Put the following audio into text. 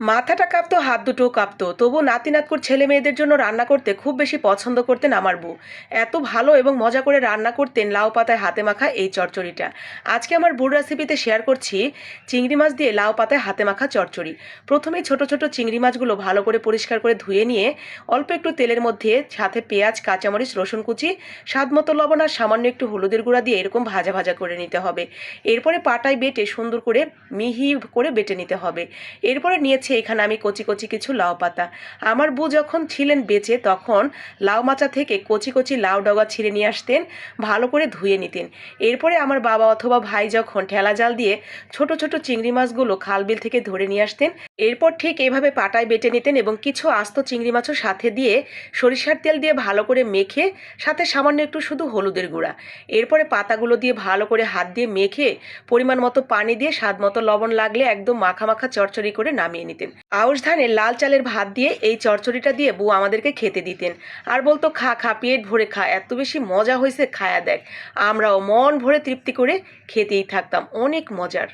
মাথাটা কাঁপতো, হাত দুটোও কাঁপতো। তবু নাতি নাতকুর ছেলে মেয়েদের জন্য রান্না করতে খুব বেশি পছন্দ করতেন আমার বউ। এত ভালো এবং মজা করে রান্না করতেন লাউ পাতায় হাতে মাখা এই চচ্চড়িটা আজকে আমার বুড় রেসিপিতে শেয়ার করছি চিংড়ি মাছ দিয়ে লাউ পাতায় হাতে মাখা চচ্চড়ি প্রথমেই ছোট ছোট চিংড়ি মাছগুলো ভালো করে পরিষ্কার করে ধুয়ে নিয়ে অল্প একটু তেলের মধ্যে সাথে পেঁয়াজ, কাঁচামরিচ, রসুন কুচি স্বাদ মতো লবণ আর সামান্য একটু হলুদের গুঁড়া দিয়ে এরকম ভাজা ভাজা করে নিতে হবে। এরপরে পাটায় বেটে সুন্দর করে মিহি করে বেটে নিতে হবে। এরপরে নিয়েছে এখানে আমি কচি কচি কিছু লাউ পাতা। আমার বউ যখন ছিলেন বেঁচে, তখন লাউ মাচা থেকে কচি কচি লাউ ডগা ছিঁড়ে নিয়ে আসতেন, ভালো করে ধুয়ে নিতেন। এরপরে আমার বাবা অথবা ভাই যখন ঠেলা জাল দিয়ে ছোট ছোট চিংড়ি মাছগুলো খালবিল থেকে ধরে নিয়ে আসতেন, এরপর ঠিক এভাবে পাটায় বেটে নিতেন এবং কিছু আস্ত চিংড়ি মাছও সাথে দিয়ে সরিষার তেল দিয়ে ভালো করে মেখে, সাথে সামান্য একটু শুধু হলুদের গুঁড়া। এরপরে পাতাগুলো দিয়ে ভালো করে হাত দিয়ে মেখে পরিমাণ মতো পানি দিয়ে স্বাদ মতো লবণ লাগলে একদম মাখা মাখা চচ্চড়ি করে নামিয়ে নিতেন। আউশ ধানের লাল চালের ভাত দিয়ে এই চরচড়িটা দিয়ে বউ আমাদেরকে খেতে দিতেন। আর বলতো, খা খা, পেট ভরে খা, এত বেশি মজা হয়েছে, খায়া দেখ। আমরাও মন ভরে তৃপ্তি করে খেতেই থাকতাম। অনেক মজার।